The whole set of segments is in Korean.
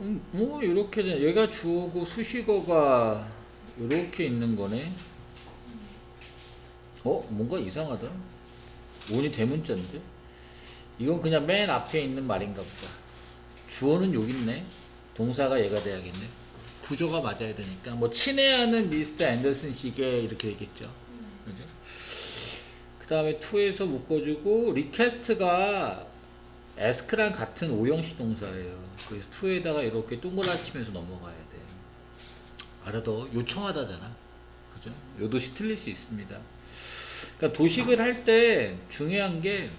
음, 뭐 이렇게 돼. 얘가 주어고 수식어가 이렇게 있는 거네. 어, 뭔가 이상하다. 원이 대문자인데. 이건 그냥 맨 앞에 있는 말인가 보다. 주어는 여기 있네. 동사가 얘가 돼야겠네. 구조가 맞아야 되니까. 뭐 친애하는 미스터 앤더슨 씨게 이렇게 되겠죠. 그죠? 그 다음에 to에서 묶어주고 리퀘스트가 ask랑 같은 오형식 동사예요. 그래서 to에다가 이렇게 동그라치면서 넘어가야 돼. 알아도 요청하다잖아. 그죠? 요 도시 틀릴 수 있습니다. 그러니까 도식을 할 때 중요한 게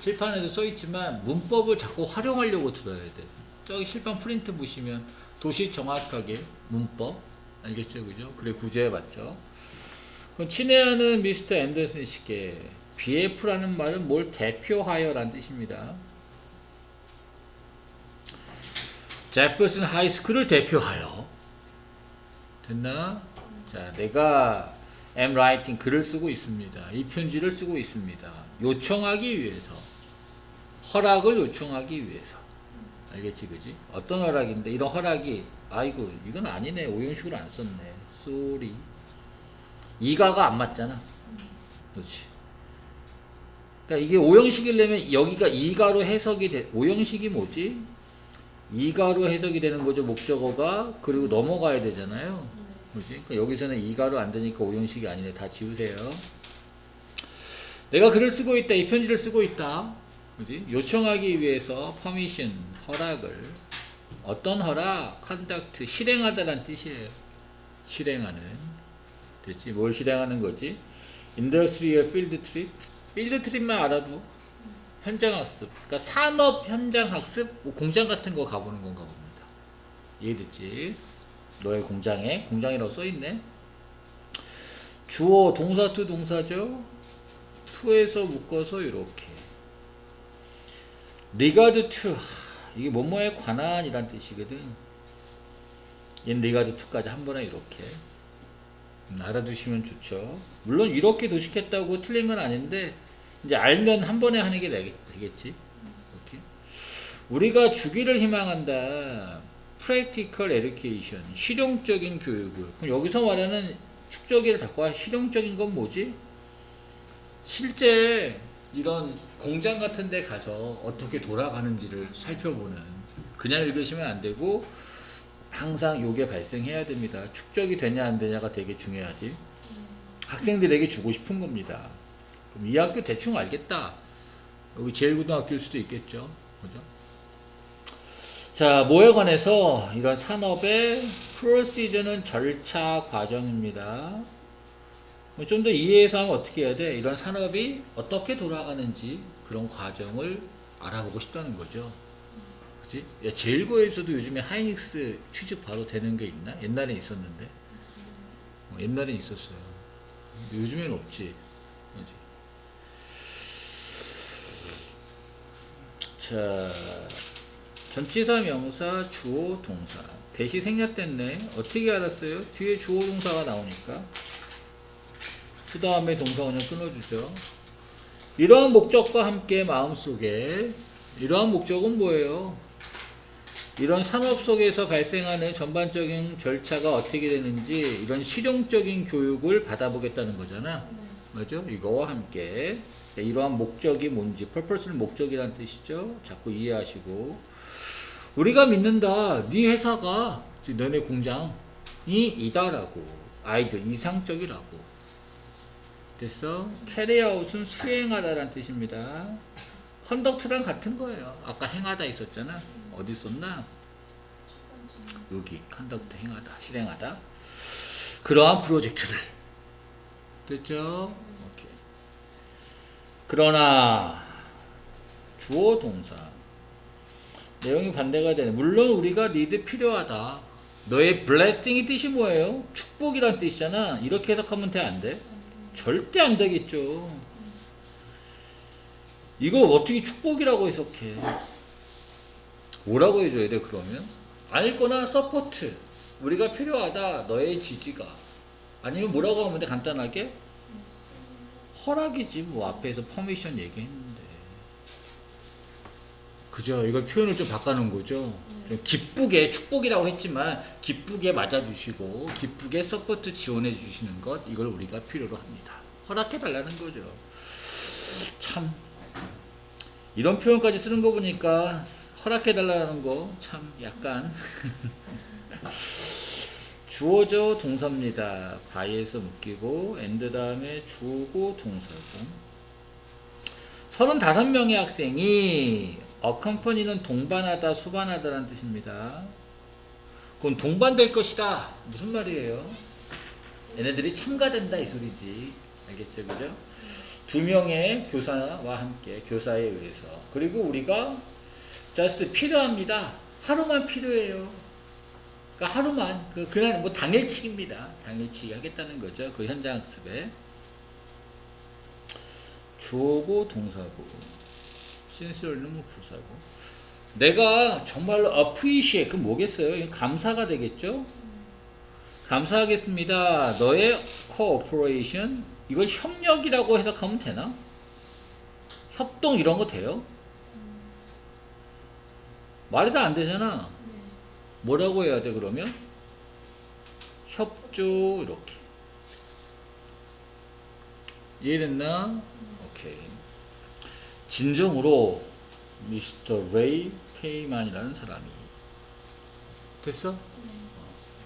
실판에도 써 있지만 문법을 자꾸 활용하려고 들어야 돼. 저기 실판 프린트 보시면 도식 정확하게 문법 알겠죠, 그죠? 그래 구조해 봤죠. 그럼 친애하는 미스터 앤더슨 씨께 BF라는 말은 뭘 대표하여라는 뜻입니다. 제퍼슨 하이스쿨을 대표하여 됐나? 자, 내가 am writing 글을 쓰고 있습니다. 이 편지를 쓰고 있습니다. 요청하기 위해서 허락을 요청하기 위해서 알겠지, 그지? 어떤 허락인데 이런 허락이 아이고 이건 아니네 오형식으로 안 썼네. 쏘리 이가가 안 맞잖아. 그렇지. 그러니까 이게 오형식이려면 여기가 이가로 해석이 돼. 오형식이 뭐지? 이가로 해석이 되는 거죠 목적어가 그리고 넘어가야 되잖아요. 그렇지? 그러니까 여기서는 이가로 안 되니까 오형식이 아니네. 다 지우세요. 내가 글을 쓰고 있다. 이 편지를 쓰고 있다. 그지? 요청하기 위해서 퍼미션 허락을 어떤 허락 컨덕트 실행하다란 뜻이에요. 실행하는 됐지? 뭘 실행하는 거지? 인더스트리얼 필드 트립 필드 트립만 알아도 현장 학습 그러니까 산업 현장 학습 뭐 공장 같은 거 가보는 건가 봅니다. 이해됐지? 너의 공장에 공장이라고 써 있네. 주어 동사 투 동사죠. 투에서 묶어서 이렇게 리가드 투 이게 뭐뭐에 관한이란 뜻이거든. 얘는 리가드 투까지 한 번에 이렇게 음, 알아두시면 좋죠. 물론 이렇게 도식했다고 틀린 건 아닌데 이제 알면 한 번에 하는 게 되겠- 되겠지. 이렇게 우리가 주기를 희망한다. practical education 실용적인 교육을 그럼 여기서 말하는 축적이를 갖고 와 실용적인 건 뭐지? 실제 이런 공장 같은 데 가서 어떻게 돌아가는지를 살펴보는 그냥 읽으시면 안 되고 항상 요게 발생해야 됩니다. 축적이 되냐 안 되냐가 되게 중요하지. 학생들에게 주고 싶은 겁니다. 그럼 이 학교 대충 알겠다. 여기 제일고등학교일 수도 있겠죠. 그죠? 자, 뭐에 관해서 이런 산업의 프로시저는 절차 과정입니다. 뭐좀더 이해해서 하면 어떻게 해야 돼? 이런 산업이 어떻게 돌아가는지 그런 과정을 알아보고 싶다는 거죠. 그지? 야, 제일고에서도 요즘에 하이닉스 취직 바로 되는 게 있나? 옛날에 있었는데. 어, 옛날에 있었어요. 요즘에는 없지. 그지? 자, 전치사 명사 주어 동사 대시 생략됐네. 어떻게 알았어요? 뒤에 주어 동사가 나오니까. 그 다음에 동사 원형 끊어주죠. 이러한 목적과 함께 마음속에 이러한 목적은 뭐예요? 이런 산업 속에서 발생하는 전반적인 절차가 어떻게 되는지 이런 실용적인 교육을 받아보겠다는 거잖아. 맞죠? 이거와 함께 이러한 목적이 뭔지 purpose는 목적이란 뜻이죠. 자꾸 이해하시고 우리가 믿는다. 네 회사가 즉 너네 공장이 이다라고 아이들 이상적이라고 됐어? 캐리 아웃은 수행하다란 뜻입니다. 컨덕트랑 같은 거예요. 아까 행하다 있었잖아. 어디 있었나? 여기 컨덕트 행하다, 실행하다. 그러한 프로젝트를 됐죠? 그러나 주어 동사 내용이 반대가 되네. 물론 우리가 리드 필요하다. 너의 blessing이 뜻이 뭐예요? 축복이란 뜻이잖아. 이렇게 해석하면 돼, 안 돼? 절대 안 되겠죠. 이거 어떻게 축복이라고 해석해? 뭐라고 해줘야 돼, 그러면? 아닐거나 서포트. 우리가 필요하다. 너의 지지가. 아니면 뭐라고 하면 돼, 간단하게? 허락이지, 뭐, 앞에서 퍼미션 얘기했는데. 그죠? 이걸 표현을 좀 바꿔놓은 거죠? 네. 좀 기쁘게 축복이라고 했지만 기쁘게 맞아주시고 기쁘게 서포트 지원해 주시는 것 이걸 우리가 필요로 합니다. 허락해 달라는 거죠. 참 이런 표현까지 쓰는 거 보니까 허락해 달라는 거 참 약간 주어져 동사입니다. 바이에서 묶이고 엔드 다음에 주어고 동사고 35명의 학생이 어컴퍼니는 동반하다 수반하다라는 뜻입니다. 그럼 동반될 것이다. 무슨 말이에요? 얘네들이 참가된다 이 소리지. 알겠죠? 그죠? 두 명의 교사와 함께 교사에 의해서 그리고 우리가 just 필요합니다. 하루만 필요해요. 그러니까 하루만 그 그날 뭐 당일치기입니다. 당일치기 하겠다는 거죠. 그 현장 학습에 주어고 동사고 넣으면 부사고 내가 정말로 appreciate 그 뭐겠어요? 감사가 되겠죠? 감사하겠습니다. 너의 cooperation 이걸 협력이라고 해석하면 되나? 협동 이런 거 돼요? 말이 다 안 되잖아. 뭐라고 해야 돼 그러면? 협조 이렇게 이해됐나? 오케이 진정으로 미스터 레이 페이만이라는 사람이 됐어? 어.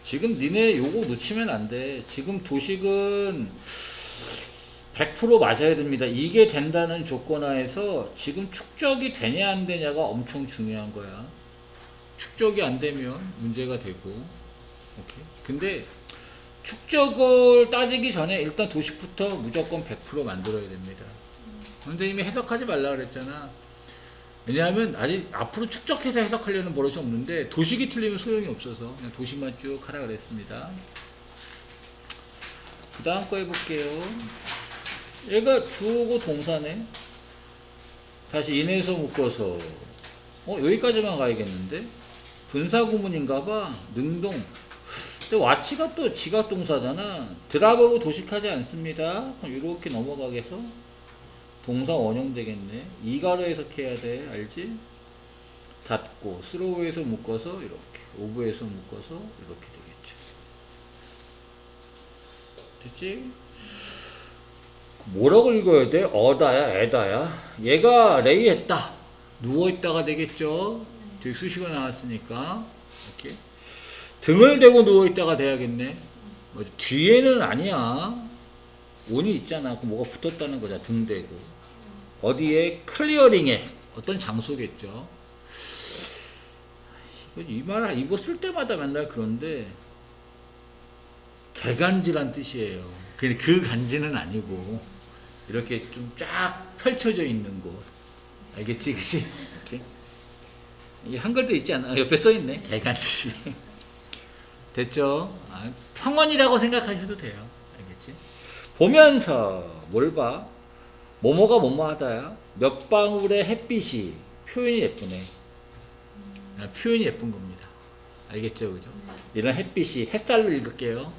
지금 니네 요거 놓치면 안 돼. 지금 도식은 100% 맞아야 됩니다. 이게 된다는 조건 하에서 지금 축적이 되냐 안 되냐가 엄청 중요한 거야. 축적이 안 되면 문제가 되고. 오케이. 근데 축적을 따지기 전에 일단 도식부터 무조건 100% 만들어야 됩니다. 선생님이 해석하지 말라 그랬잖아. 왜냐하면 아직 앞으로 축적해서 해석하려는 버릇이 없는데 도식이 틀리면 소용이 없어서 그냥 도식만 쭉 하라 그랬습니다. 그 다음 거 해볼게요. 얘가 주어고 동사네. 다시 인해서 묶어서 어 여기까지만 가야겠는데 분사 구문인가봐 능동. 근데 와치가 또 지각 동사잖아. 드랍으로 도식하지 않습니다. 그럼 이렇게 넘어가겠어? 동사 원형 되겠네. 이가로 해석해야 돼. 알지? 닫고 스로우에서 묶어서 이렇게 오브에서 묶어서 이렇게 되겠죠. 됐지? 뭐라고 읽어야 돼? 어다야, 에다야. 얘가 레이 했다. 누워 있다가 되겠죠. 되게 수식어 나왔으니까. 오케이. 등을 대고 누워 있다가 돼야겠네. 뭐 뒤에는 아니야. 온이 있잖아. 그 뭐가 붙었다는 거잖아. 등 대고. 어디에 클리어링에 어떤 장소겠죠. 이말 이거 쓸 때마다 맨날 그런데 개간지란 뜻이에요. 근데 그 간지는 아니고 이렇게 좀 쫙 펼쳐져 있는 곳. 알겠지, 그치? 이렇게. 이 한글도 있지 않아? 옆에 써 있네. 개간지. 됐죠? 아, 평원이라고 생각하셔도 돼요. 알겠지? 보면서 뭘 봐? 뭐뭐가 뭐뭐하다야. 몇 방울의 햇빛이 표현이 예쁘네. 아, 표현이 예쁜 겁니다. 알겠죠, 그죠? 이런 햇빛이 햇살로 읽을게요.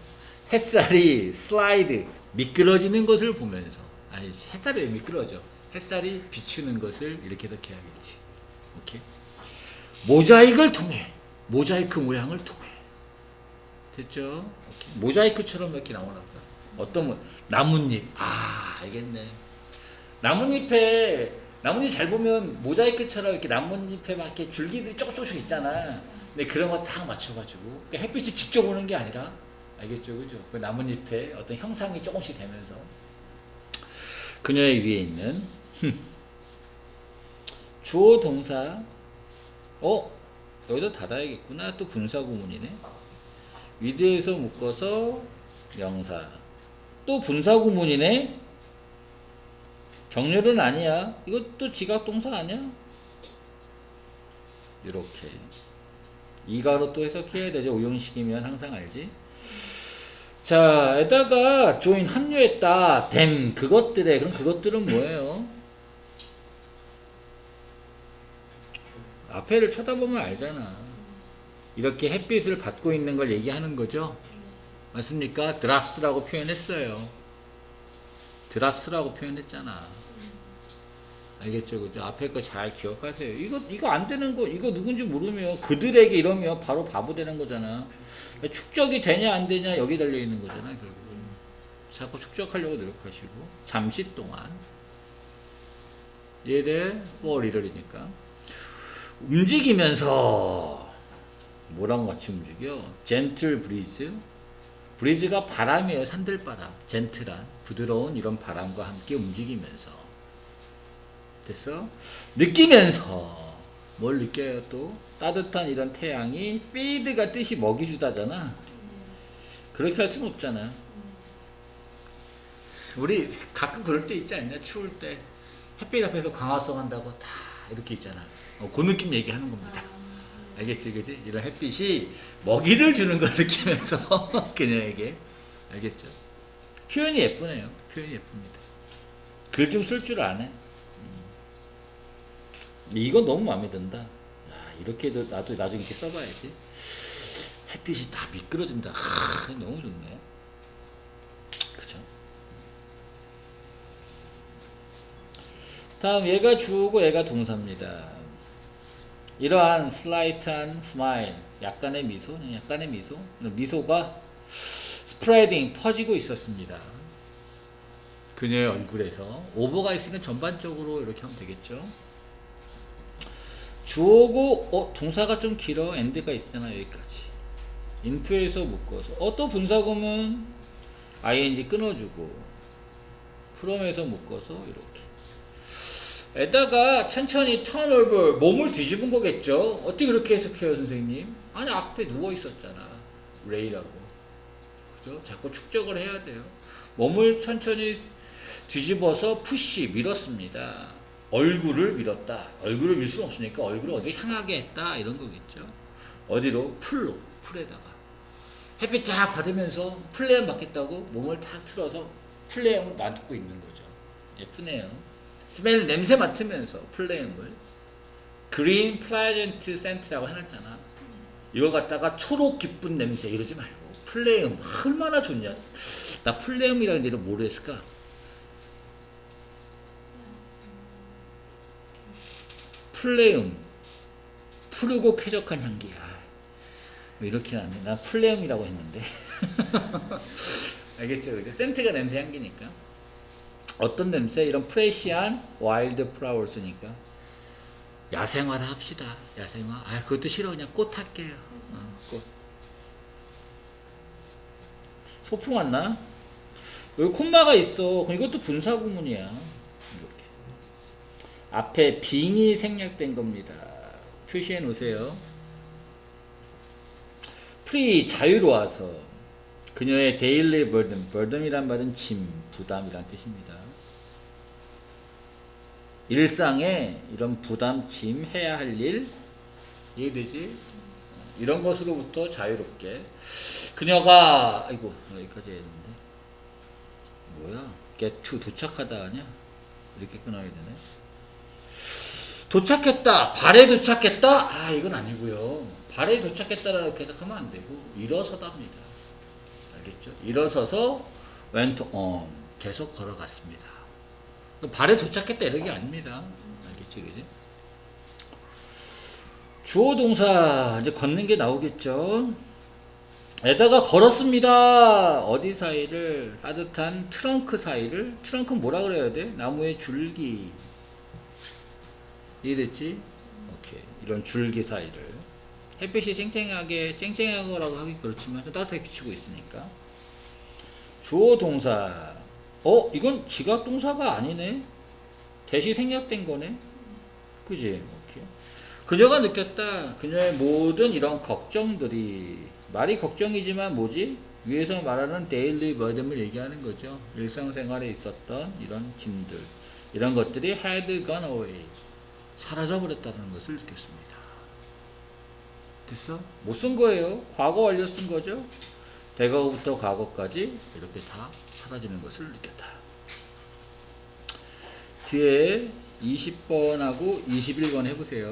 햇살이 슬라이드 미끄러지는 것을 보면서 아니 햇살이 왜 미끄러져? 햇살이 비추는 것을 이렇게 해석해야겠지. 오케이. 모자익을 통해 모자이크 모양을 통해 됐죠? 모자이크처럼 이렇게 나오나 보다. 어떤 뭐 나뭇잎 아 알겠네. 나뭇잎에 나뭇잎 잘 보면 모자이크처럼 이렇게 나뭇잎에 막 이렇게 줄기들이 조금 조금씩 있잖아. 근데 그런 거 다 맞춰가지고 그러니까 햇빛이 직접 오는 게 아니라 알겠죠, 그죠? 그 나뭇잎에 어떤 형상이 조금씩 되면서 그녀의 위에 있는 주어 동사 어? 여기서 닫아야겠구나. 또 분사 구문이네. 위드에서 묶어서 명사. 또 분사 구문이네. 병렬은 아니야. 이것도 지각 동사 아니야? 이렇게. 이가로 또 해석해야 되죠 오형식이면 항상 알지? 자, 에다가 join 합류했다. 된 그것들에 그럼 그것들은 뭐예요? 앞에를 쳐다보면 알잖아. 이렇게 햇빛을 받고 있는 걸 얘기하는 거죠. 맞습니까? 드랍스라고 표현했어요. 드랍스라고 표현했잖아. 알겠죠? 그죠? 앞에 거 잘 기억하세요. 이거, 이거 안 되는 거, 이거 누군지 모르면 그들에게 이러면 바로 바보 되는 거잖아. 축적이 되냐, 안 되냐, 여기 달려 있는 거잖아, 결국은. 자꾸 축적하려고 노력하시고, 잠시 동안. 얘대 월이러니까 움직이면서 뭐랑 같이 움직여? 젠틀 브리즈. 브리즈가 바람이에요. 산들바람. 젠틀한 부드러운 이런 바람과 함께 움직이면서 됐어? 느끼면서 뭘 느껴요 또? 따뜻한 이런 태양이 피드가 뜻이 먹이 주다잖아. 그렇게 할 수는 없잖아. 우리 가끔 그럴 때 있지 않냐? 추울 때 햇빛 앞에서 광합성 한다고 다 이렇게 있잖아. 어, 그 느낌 얘기하는 겁니다. 알겠지, 그지? 이런 햇빛이 먹이를 주는 걸 느끼면서 그녀에게 알겠죠? 표현이 예쁘네요. 표현이 예쁩니다. 글 좀 쓸 줄 아네. 음. 이건 너무 마음에 든다. 야, 이렇게도 나도 나중에 이렇게 써봐야지. 햇빛이 다 미끄러진다. 하, 너무 좋네. 그죠? 다음 얘가 주어고 얘가 동사입니다. 이러한 슬라이트한 스마일, 약간의 미소, 약간의 미소, 미소가 스프레딩 퍼지고 있었습니다. 그녀의 얼굴에서 오버가 있으니까 전반적으로 이렇게 하면 되겠죠. 주어고 어 동사가 좀 길어 엔드가 있잖아 여기까지. 인투에서 묶어서 어 또 분사구문 ing 끊어주고 프롬에서 묶어서 이렇게. 에다가 천천히 턴오버 몸을 뒤집은 거겠죠. 어떻게 그렇게 해석해요, 선생님? 아니 앞에 누워 있었잖아. 레이라고. 그죠? 자꾸 축적을 해야 돼요. 몸을 천천히 뒤집어서 푸시 밀었습니다. 얼굴을 밀었다. 얼굴을 밀 수는 없으니까 얼굴을 어디 향하게 했다 이런 거겠죠. 어디로 풀로 풀에다가 햇빛 쫙 받으면서 플레임 받겠다고 몸을 탁 틀어서 플레임을 맡고 있는 거죠. 예쁘네요. 스멜 냄새 맡으면서 플레임을 그린 플라이전트 센트라고 해놨잖아. 이거 갖다가 초록 기쁜 냄새 이러지 말고 플레임 얼마나 좋냐. 나 플레임이라는 뭐로 했을까? 플레임 푸르고 쾌적한 향기야. 뭐 이렇게 하네. 난 플레임이라고 했는데. 알겠죠? 센트가 냄새 향기니까. 어떤 냄새? 이런 프레시한 와일드 플라워스니까. 야생화를 합시다. 야생화. 아, 그것도 싫어. 그냥 꽃 할게요. 어, 꽃. 소풍 왔나? 여기 콤마가 있어. 그럼 이것도 분사 구문이야. 이렇게. 앞에 빙이 생략된 겁니다. 표시해 놓으세요. 프리 자유로워서 그녀의 데일리 버든, 버든이란 말은 짐, 부담이란 뜻입니다. 일상에 이런 부담, 짐, 해야 할 일, 이해되지? 이런 것으로부터 자유롭게. 그녀가, 아이고, 여기까지 했는데. 뭐야? get to 도착하다 하냐? 이렇게 끊어야 되네. 도착했다. 발에 도착했다. 아, 이건 아니고요. 발에 도착했다라고 해석하면 안 되고 일어서답니다. 알겠죠? 일어서서 went on 계속 걸어갔습니다. 발에 도착했다 이런 게 아닙니다. 알겠지, 그지? 주어 동사 이제 걷는 게 나오겠죠. 에다가 걸었습니다. 어디 사이를 따뜻한 트렁크 사이를 트렁크 뭐라 그래야 돼? 나무의 줄기 이해됐지? 오케이 이런 줄기 사이를 햇빛이 쨍쨍하게 쨍쨍하고라고 하기 그렇지만 좀 따뜻하게 비추고 있으니까 주어 동사 어 이건 지각 동사가 아니네 대시 생략된 거네 그지 오케이 그녀가 느꼈다 그녀의 모든 이런 걱정들이 말이 걱정이지만 뭐지 위에서 말하는 데일리 버듬을 얘기하는 거죠 일상생활에 있었던 이런 짐들 이런 것들이 had gone away 사라져버렸다는 것을 느꼈습니다. 됐어? 못 쓴 거예요. 과거 완료 쓴 거죠. 대거부터 과거까지 이렇게 다 사라지는 것을 느꼈다. 뒤에 20번하고 21번 해보세요.